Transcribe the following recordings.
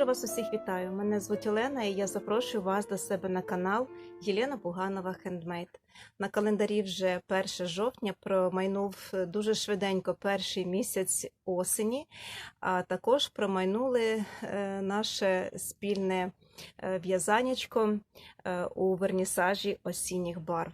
Щиро вас усіх вітаю. Мене звуть Олена, і я запрошую вас до себе на канал Єлена Буганова Хендмейд. На календарі вже 1 жовтня промайнув дуже швиденько перший місяць осені, а також промайнули е, наше спільне е, в'язанячко е, у вернісажі осінніх барв.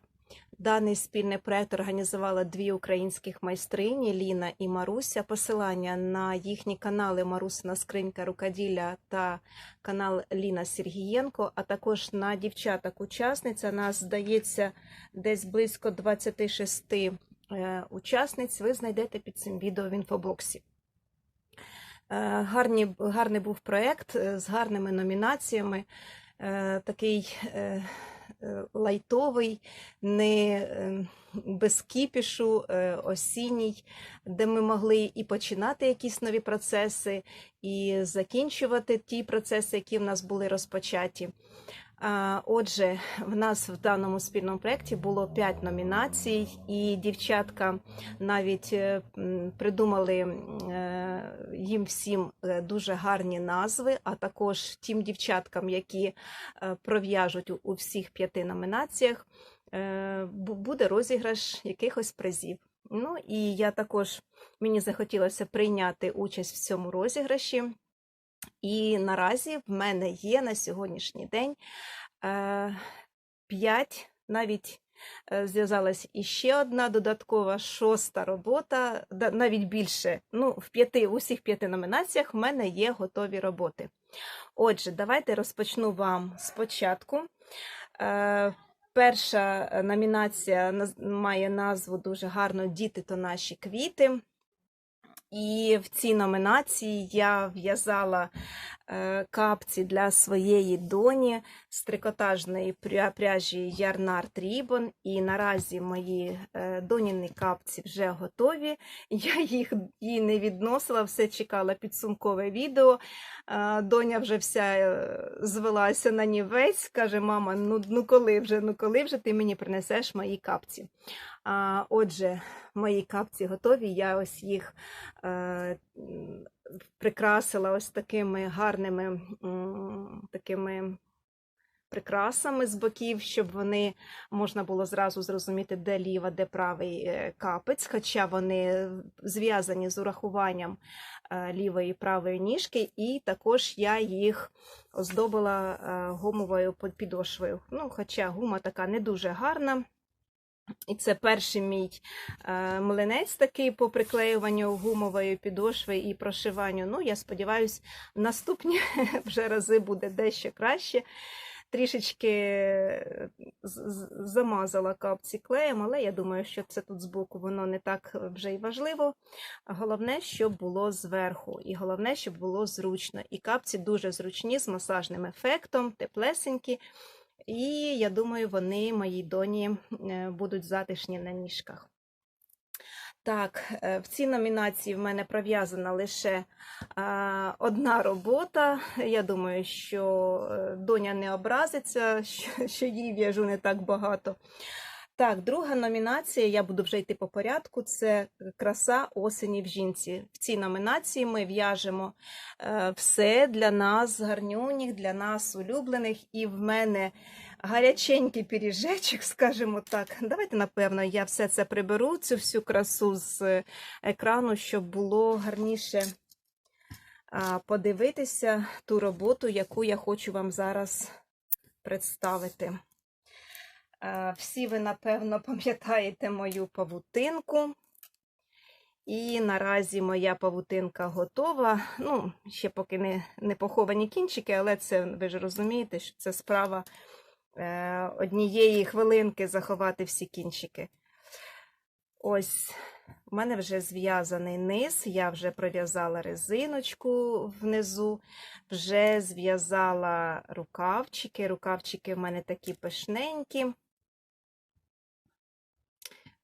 Даний спільний проект організували дві українських майстрині Ліна і Маруся. Посилання на їхні канали Марусина Скринька Рукоділля та канал Ліна Сергієнко, а також на дівчаток-учасниця. Нас здається десь близько 26 е, учасниць. Ви знайдете під цим відео в інфобоксі. Е, Гарні, гарний був проект е, з гарними номінаціями. Такий лайтовий, не е, без кіпішу, е, осінній, де ми могли і починати якісь нові процеси, і закінчувати ті процеси, які в нас були розпочаті. Отже, в нас в даному спільному проєкті було 5 номінацій, і дівчатка навіть е, придумали е, їм всім е, дуже гарні назви, а також тим дівчаткам, які пров'яжуть у- всіх п'яти номінаціях, буде розіграш якихось призів. Ну і я також мені захотілося прийняти участь в цьому розіграші. І наразі в мене є на сьогоднішній день е, 5, навіть е, зв'язалась іще одна додаткова шоста робота, навіть більше. Ну, в п'яти, усіх п'яти номінаціях в мене є готові роботи. Отже, давайте розпочну вам спочатку. Е, Перша номінація має назву дуже гарно Діти то наші квіти. І в цій номінації я в'язала капці для своєї доні з трикотажної пряжі Ярнард Рібон. І наразі мої е, доніні капці вже готові. Я їх їй не відносила, все чекала підсумкове відео. Е, Доня вже вся е, звелася на нівець. Каже: мама, ну, ну коли вже, ну коли вже ти мені принесеш мої капці? А, отже, мої капці готові. Я ось їх е, прикрасила ось такими гарними такими прикрасами з боків, щоб вони можна було зразу зрозуміти, де ліва, де правий е, капець, хоча вони зв'язані з урахуванням е, лівої і правої ніжки, і також я їх оздобила е, гумовою під- підошвою. Ну, хоча гума така не дуже гарна. І це перший мій е, млинець такий по приклеюванню гумової підошви і прошиванню. Ну, я сподіваюся, наступні вже рази буде дещо краще. Трішечки е, замазала капці клеєм, але я думаю, що це тут збоку воно не так вже й важливо. Головне, щоб було зверху, і головне, щоб було зручно. І капці дуже зручні з масажним ефектом, теплесенькі. І я думаю, вони моїй доні е, будуть затишні на ніжках. Так, е, в цій номінації в мене пров'язана лише одна робота. Я думаю, що е, доня не образиться, що, їй в'яжу не так багато. Так, друга номінація, я буду вже йти по порядку. Це краса осені в жінці. В цій номінації ми в'яжемо е, все для нас гарнюніх, для нас улюблених. І в мене гаряченький пиріжечок, скажімо так. Давайте, напевно, я все це приберу, цю всю красу з екрану, щоб було гарніше подивитися ту роботу, яку я хочу вам зараз представити. Е, Всі ви, напевно, пам'ятаєте мою павутинку. І наразі моя павутинка готова. Ну, ще поки не, не поховані кінчики, але це ви ж розумієте, що це справа е, однієї хвилинки заховати всі кінчики. Ось, в мене вже зв'язаний низ, я вже пров'язала резиночку внизу, вже зв'язала рукавчики. Рукавчики в мене такі пишненькі.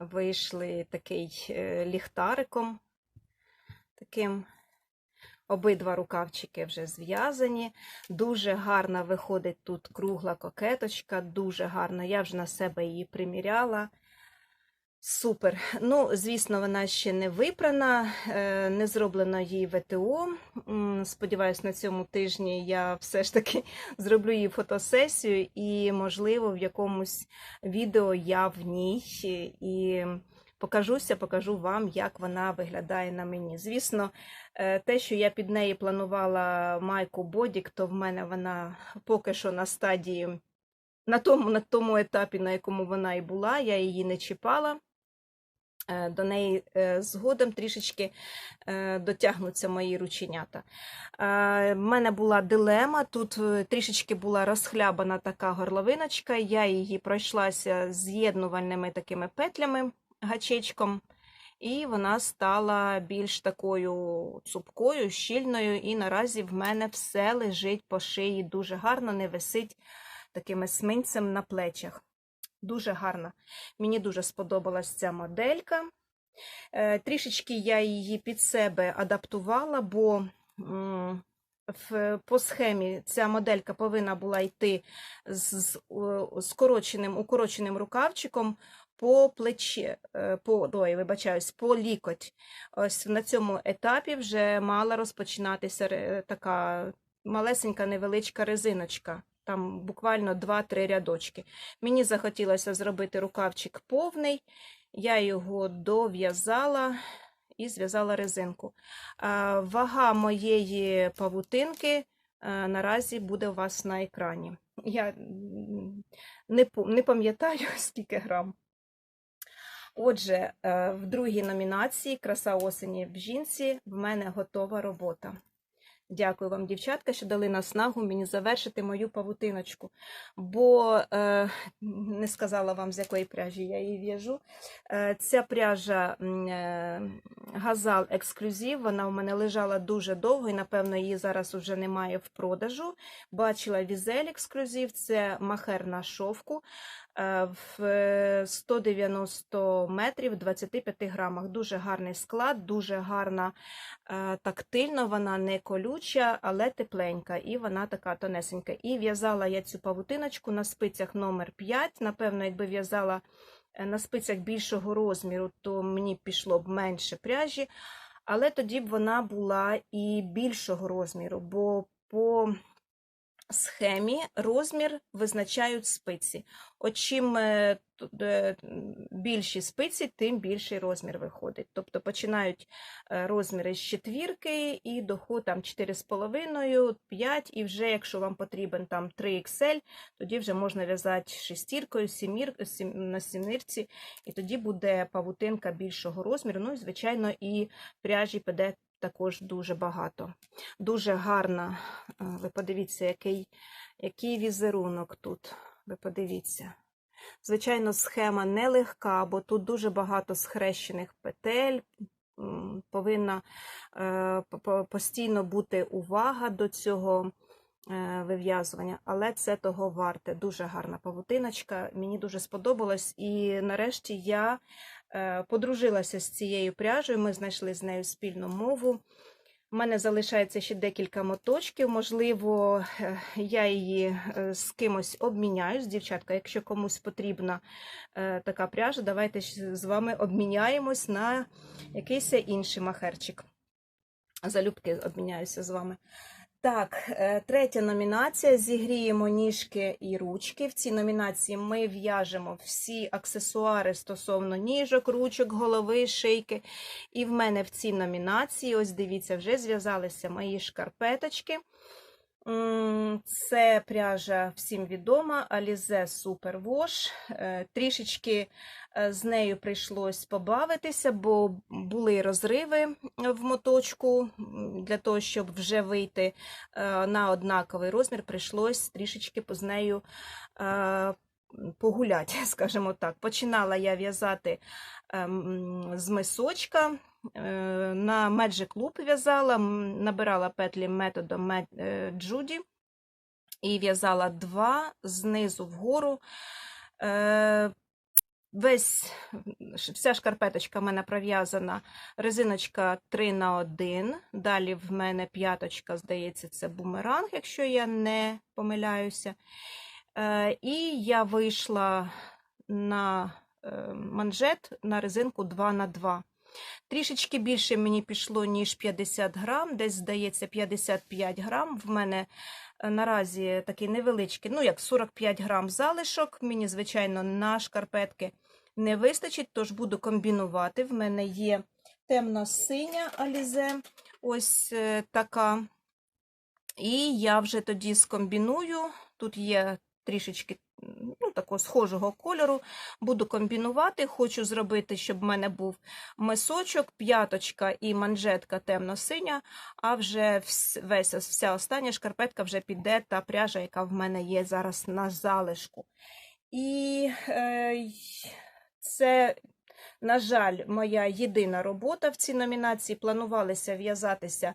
Вийшли такий е, ліхтариком. Таким обидва рукавчики вже зв'язані. Дуже гарна виходить тут кругла кокеточка, дуже гарна. Я вже на себе її приміряла. Супер. Ну, звісно, вона ще не випрана, е, не зроблено їй ВТО. Сподіваюсь, на цьому тижні я все ж таки зроблю її фотосесію, і, можливо, в якомусь відео я в ній і покажуся, покажу вам, як вона виглядає на мені. Звісно, е, те, що я під неї планувала майку Бодік, то в мене вона поки що на стадії. На тому, на тому етапі, на якому вона і була, я її не чіпала. Е, До неї е, згодом трішечки е, дотягнуться мої рученята. В мене була дилема, тут трішечки була розхлябана така горловиночка, я її пройшлася з'єднувальними такими петлями гачечком, і вона стала більш такою цупкою, щільною, і наразі в мене все лежить по шиї дуже гарно, не висить такими сминцем на плечах. Дуже гарна. Мені дуже сподобалась ця моделька. Е, Трішечки я її під себе адаптувала, бо по схемі ця моделька повинна була йти з, скороченим, укороченим рукавчиком по плечі, е, по, ой, вибачаюсь, по лікоть. Ось на цьому етапі вже мала розпочинатися така малесенька невеличка резиночка. Там буквально 2-3 рядочки. Мені захотілося зробити рукавчик повний, я його дов'язала і зв'язала резинку. Вага моєї павутинки е, наразі буде у вас на екрані. Я не, пам'ятаю, скільки грам. Отже, е, в другій номінації Краса осені в жінці в мене готова робота. Дякую вам, дівчатка, що дали наснагу мені завершити мою павутиночку. Бо е, не сказала вам, з якої пряжі я її в'яжу. Е, ця пряжа е, газал Ексклюзив, вона у мене лежала дуже довго і, напевно, її зараз вже немає в продажу. Бачила Візель Ексклюзив, це махер на шовку в е, 190 метрів 25 грамах. Дуже гарний склад, дуже гарна е, тактильно, вона не колюча, але тепленька, і вона така тонесенька. І в'язала я цю павутиночку на спицях номер 5. Напевно, якби в'язала е, на спицях більшого розміру, то мені пішло б менше пряжі, але тоді б вона була і більшого розміру, бо по схемі розмір визначають спиці. От чим е, більші спиці, тим більший розмір виходить. Тобто починають е, розміри з четвірки і доход там 4,5, 5, і вже якщо вам потрібен там 3XL, тоді вже можна в'язати шестіркою, сімір, сім, на сімірці, і тоді буде павутинка більшого розміру. Ну і, звичайно, і пряжі піде також дуже багато. Дуже гарна. е, Ви подивіться, який, який візерунок тут. Ви подивіться. Звичайно, схема нелегка, бо тут дуже багато схрещених петель. Повинна е, по- по- постійно бути увага до цього е, вив'язування, але це того варте. Дуже гарна павутиночка. Мені дуже сподобалось. І нарешті я подружилася з цією пряжею. Ми знайшли з нею спільну мову. У мене залишається ще декілька моточків. Можливо, е, я її е, з кимось обміняюсь. Дівчатка, якщо комусь потрібна е, така пряжа, давайте з вами обміняємось на якийсь інший махерчик. Залюбки обміняюся з вами. Так, е, третя номінація. Зігріємо ніжки і ручки. В цій номінації ми в'яжемо всі аксесуари стосовно ніжок, ручок, голови, шийки. І в мене в цій номінації, ось дивіться, вже зв'язалися мої шкарпеточки. Це пряжа всім відома, Alize Super Wash. Е, Трішечки е, з нею прийшлось побавитися, бо були розриви в моточку. Для того, щоб вже вийти е, на однаковий розмір, прийшлось трішечки з нею погуляти, скажімо так. Починала я в'язати з мисочка. Е, На Magic Loop в'язала, набирала петлі методом Ме- е, Джуді і в'язала два знизу вгору. Е, Весь, вся шкарпеточка в мене пров'язана резиночка 3 на 1. Далі в мене п'яточка, здається, це бумеранг, якщо я не помиляюся. І я вийшла на манжет на резинку 2 на 2 Трішечки більше мені пішло, ніж 50 грам, десь, здається, 55 грам. В мене е, наразі такий невеличкий, ну як 45 грам залишок. Мені, звичайно, на шкарпетки не вистачить, тож буду комбінувати. В мене є темно-синя алізе, ось е, така. І я вже тоді скомбіную. Тут є трішечки ну, такого схожого кольору. Буду комбінувати. Хочу зробити, щоб в мене був мисочок, п'яточка і манжетка темно-синя, а вже весь, вся остання шкарпетка вже піде та пряжа, яка в мене є зараз на залишку. І е, це, на жаль, моя єдина робота в цій номінації. Планувалися в'язатися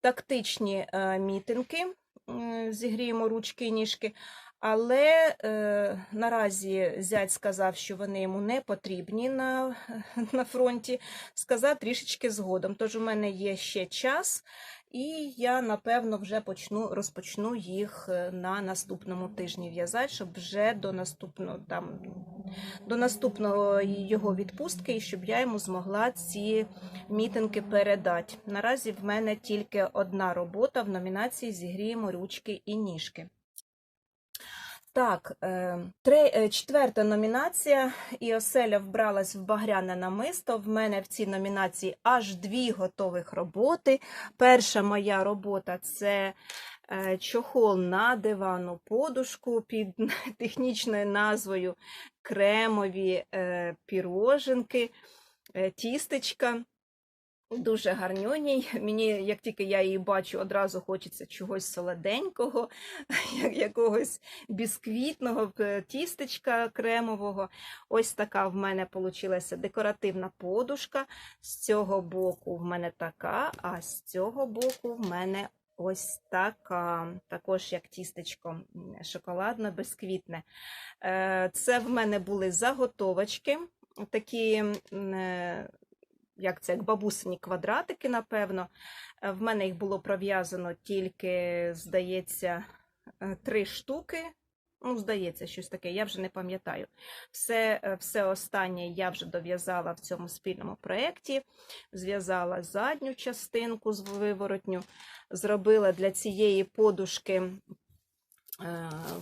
тактичні е, мітинги. М, Зігріємо ручки і ніжки. Але е, наразі зять сказав, що вони йому не потрібні на, на фронті. Сказав трішечки згодом. Тож у мене є ще час, і я напевно вже почну розпочну їх е, на наступному тижні в'язати, щоб вже до наступного там до наступного його відпустки, і щоб я йому змогла ці мітинги передати. Наразі в мене тільки одна робота в номінації Зігріємо ручки і ніжки. Так, е, е, четверта номінація. І оселя вбралась в багряне намисто. В мене в цій номінації аж дві готових роботи. Перша моя робота це е, чохол на диванну подушку під технічною назвою кремові піроженки, тістечка. Дуже гарнюній. Мені, як тільки я її бачу, одразу хочеться чогось солоденького, якогось бісквітного е, тістечка кремового. Ось така в мене вийшла декоративна подушка. З цього боку в мене така, а з цього боку в мене ось така. Також як тістечко м, шоколадно-безквітне. Е, Це в мене були заготовочки, такі. Як це, як бабусині квадратики, напевно. Е, В мене їх було пров'язано тільки, здається, е, три штуки. Ну, здається, щось таке, я вже не пам'ятаю. Все, е, все останнє я вже дов'язала в цьому спільному проєкті. Зв'язала задню частинку з виворотню, зробила для цієї подушки.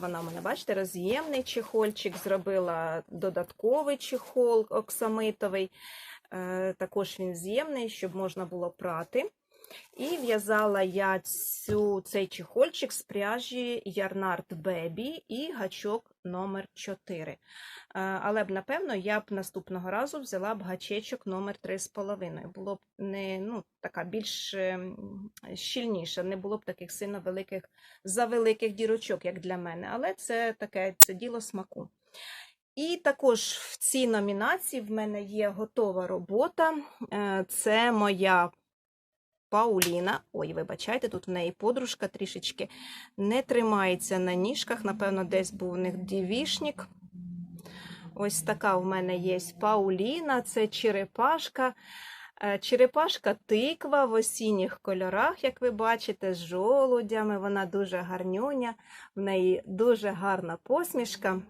Вона в мене, бачите, роз'ємний чехольчик, зробила додатковий чехол оксамитовий. Е, Також він з'ємний, щоб можна було прати. І в'язала я цю, цей чехольчик з пряжі Ярнард Baby і гачок номер 4. Е, Але б, напевно, я б наступного разу взяла б гачечок номер 3,5. Було б не ну, така більш ем, щільніша, не було б таких сильно великих, завеликих дірочок, як для мене. Але це таке це діло смаку. І також в цій номінації в мене є готова робота. Е, Це моя Пауліна. Ой, вибачайте, тут в неї подружка трішечки не тримається на ніжках. Напевно, десь був у них дівішник. Ось така в мене є Пауліна, це черепашка. Е, Черепашка тиква в осінніх кольорах, як ви бачите, з жолудями. Вона дуже гарнюня, в неї дуже гарна посмішка.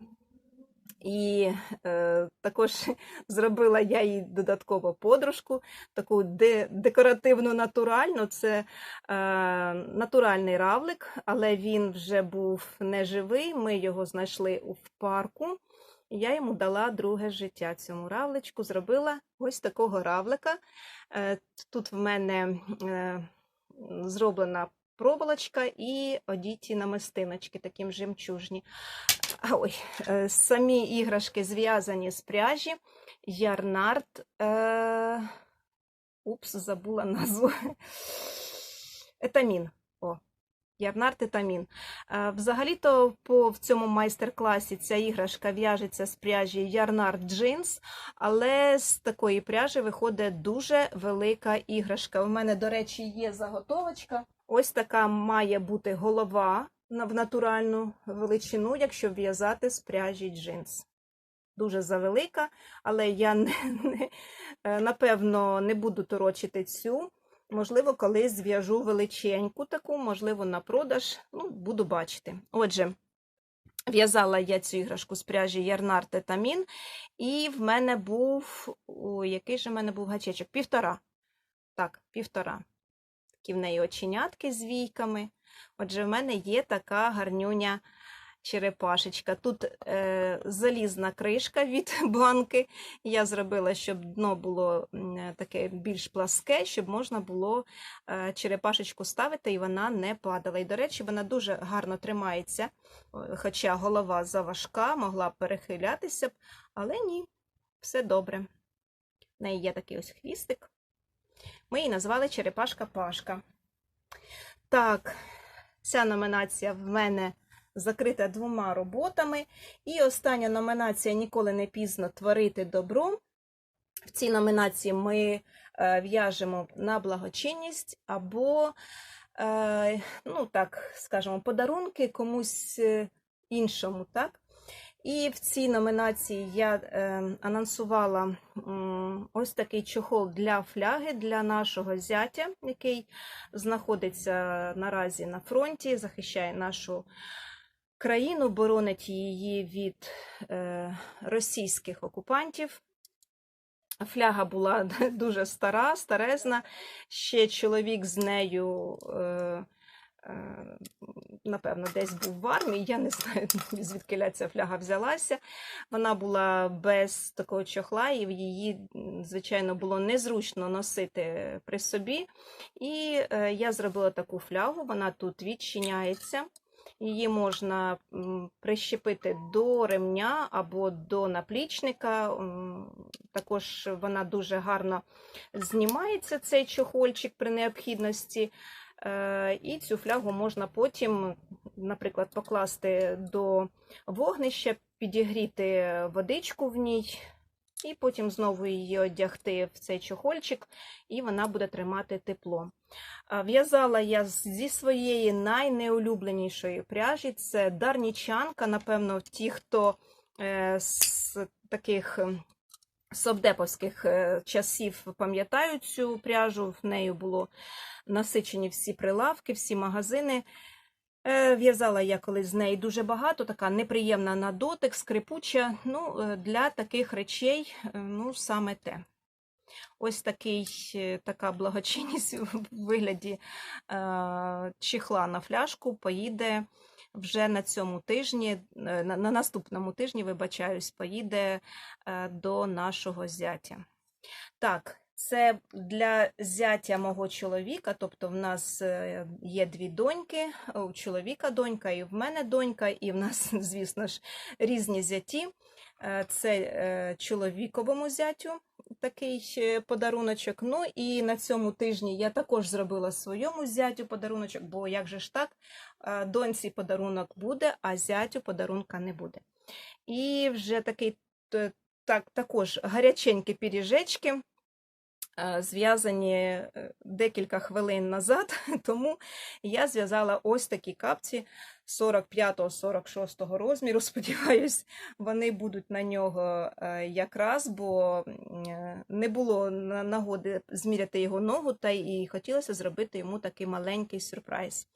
І е, також зробила я їй додатково подружку, таку де, декоративну натуральну. Це е, натуральний равлик, але він вже був неживий. Ми його знайшли в парку. Я йому дала друге життя цьому равличку. Зробила ось такого равлика. Е, тут в мене е, зроблена проволочка і одіті намистиночки, таким жемчужні. Ой, е, самі іграшки зв'язані з пряжі. Ярнард. Е... Упс, забула назву. Етамін. О, Ярнард етамін. Е, Взагалі-то по в цьому майстер-класі ця іграшка в'яжеться з пряжі Ярнард Джинс, але з такої пряжі виходить дуже велика іграшка. У мене, до речі, є заготовочка. Ось така має бути голова в натуральну величину, якщо в'язати з пряжі джинс. Дуже завелика, але я не, не, е, напевно не буду торочити цю. Можливо, колись зв'яжу величеньку таку, можливо, на продаж. Ну, буду бачити. Отже, В'язала я цю іграшку з пряжі Ярнар Тетамін, і в мене був. Ой, який же в мене був гачечок? Півтора. Так, півтора. Такі в неї оченятки з війками. Отже, в мене є така гарнюня черепашечка. Тут е, залізна кришка від банки. Я зробила, щоб дно було таке більш пласке, щоб можна було е, черепашечку ставити і вона не падала. І, до речі, вона дуже гарно тримається, хоча голова заважка, могла б перехилятися, але ні, все добре. В неї є такий ось хвістик. Ми її назвали Черепашка Пашка. Так, ця номінація в мене закрита двома роботами. І остання номінація Ніколи не пізно творити добро. В цій номінації ми е, в'яжемо на благочинність або, е, ну так, скажімо, подарунки комусь е, іншому. так? І в цій номінації я е, анонсувала ось такий чохол для фляги для нашого зятя, який знаходиться наразі на фронті, захищає нашу країну, боронить її від е, російських окупантів. Фляга була дуже стара, старезна. Ще чоловік з нею, е, напевно, десь був в армії. Я не знаю, звідки ця фляга взялася. Вона була без такого чохла, і її, звичайно, було незручно носити при собі. І е, я зробила таку флягу, вона тут відчиняється. Її можна прищепити до ремня або до наплічника. Також вона дуже гарно знімається, цей чохольчик при необхідності. Е, І цю флягу можна потім, наприклад, покласти до вогнища, підігріти водичку в ній, і потім знову її одягти в цей чохольчик, і вона буде тримати тепло. В'язала я зі своєї найнеулюбленішої пряжі. Це дарнічанка. Напевно, ті, хто е, з таких совдеповських е, часів пам'ятають цю пряжу, в нею було насичені всі прилавки, всі магазини. Е, В'язала я колись з неї дуже багато, така неприємна на дотик, скрипуча. Ну, е, для таких речей, ну, саме те. Ось такий, така благочинність в вигляді чехла на фляжку поїде вже на цьому тижні, е, на, на наступному тижні, вибачаюсь, поїде е, до нашого зятя. Так, це для зятя мого чоловіка, тобто в нас е, є дві доньки, у чоловіка донька, і в мене донька, і в нас, звісно ж, різні зяті. Це чоловіковому зятю такий подаруночок. Ну і на цьому тижні я також зробила своєму зятю подаруночок, бо як же ж так, доньці подарунок буде, а зятю подарунка не буде. І вже такий так, також гаряченькі пиріжечки. Е, Зв'язані е, декілька хвилин назад, тому я зв'язала ось такі капці 45-46 розміру. Сподіваюсь, вони будуть на нього е, якраз, бо не було нагоди зміряти його ногу, та і хотілося зробити йому такий маленький сюрприз.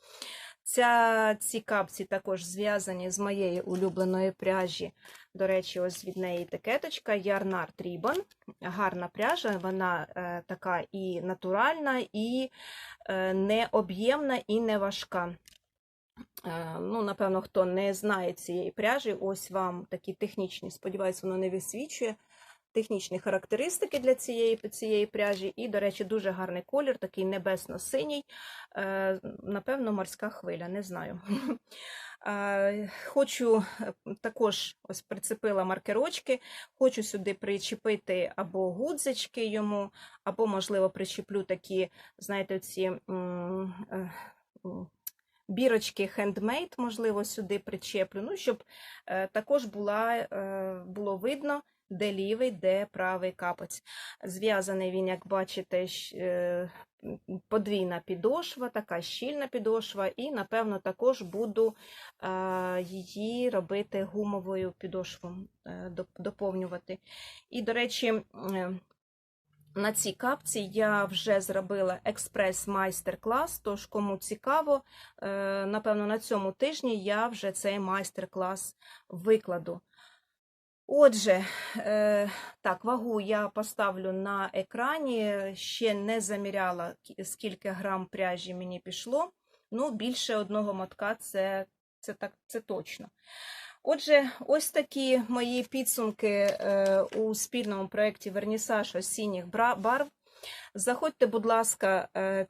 Ця, ці капці також зв'язані з моєї улюбленої пряжі. До речі, ось від неї етикеточка Ярнар Трібон. Гарна пряжа, вона е, така і натуральна, і е, не об'ємна, і не важка. Е, Ну, напевно, хто не знає цієї пряжі, ось вам такі технічні, сподіваюсь, воно не висвічує. Технічні характеристики для цієї, цієї пряжі. І, до речі, дуже гарний колір, такий небесно-синій. Е, Напевно, морська хвиля, не знаю. Е, Хочу е, також ось прицепила маркерочки, хочу сюди причепити або гудзички йому, або, можливо, причеплю такі, знаєте, ці бірочки хендмейд, можливо, сюди причеплю, ну, щоб також була, було видно, де лівий, де правий капець. Зв'язаний він, як бачите, е, подвійна підошва, така щільна підошва, і, напевно, також буду е, її робити гумовою підошвою, е, доповнювати. І, до речі, На цій капці я вже зробила експрес-майстер-клас, тож кому цікаво, напевно, на цьому тижні я вже цей майстер-клас викладу. Отже, е, так, вагу я поставлю на екрані, ще не заміряла, скільки грам пряжі мені пішло. Ну, більше одного мотка це, це, так, це точно. Отже, ось такі мої підсумки е, у спільному проєкті Вернісаж осінніх барв. Заходьте, будь ласка, е,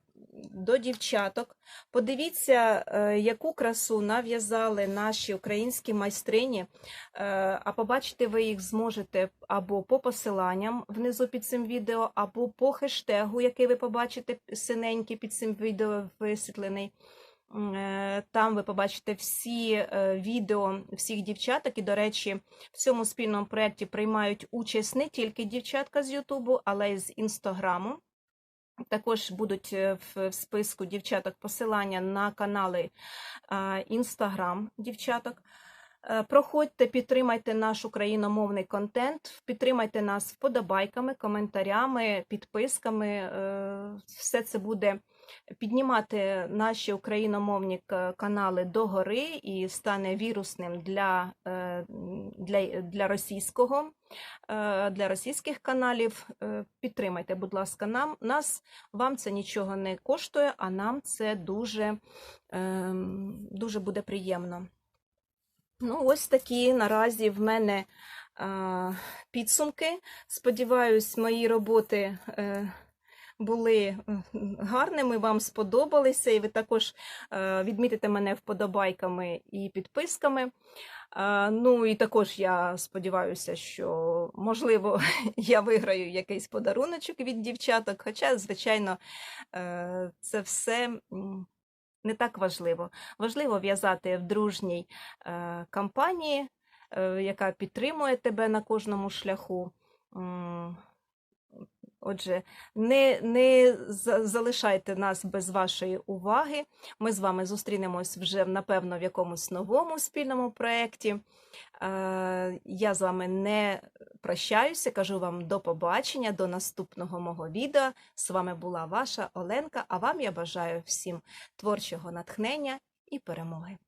до дівчаток. Подивіться, е, яку красу нав'язали наші українські майстрині. Е, А побачити ви їх зможете або по посиланням внизу під цим відео, або по хештегу, який ви побачите синенький під цим відео висвітлений. Е, Там ви побачите всі е, відео всіх дівчаток. І, до речі, в цьому спільному проєкті приймають участь не тільки дівчатка з Ютубу, але й з Інстаграму. Також будуть е, в списку дівчаток посилання на канали Інстаграм дівчаток. Проходьте, підтримайте наш україномовний контент, підтримайте нас вподобайками, коментарями, підписками. Все це буде піднімати наші україномовні канали догори і стане вірусним для, е, для, для російського, е, для російських каналів. Е, Підтримайте, будь ласка, нам нас. Вам це нічого не коштує, а нам це дуже, ем, дуже буде приємно. Ну, ось такі наразі в мене підсумки. Сподіваюсь, мої роботи були е, гарними, вам сподобалися, і ви також е, відмітите мене вподобайками і підписками. Ну і також я сподіваюся, що можливо я виграю якийсь подаруночок від дівчаток. Хоча, звичайно, е, це все не так важливо. Важливо в'язати в дружній е, компанії, е, яка підтримує тебе на кожному шляху. Отже, не, не залишайте нас без вашої уваги. Ми з вами зустрінемось вже, напевно, в якомусь новому спільному проєкті. Е, Я з вами не прощаюся, кажу вам до побачення, до наступного мого відео. З вами була ваша Оленка, а вам я бажаю всім творчого натхнення і перемоги.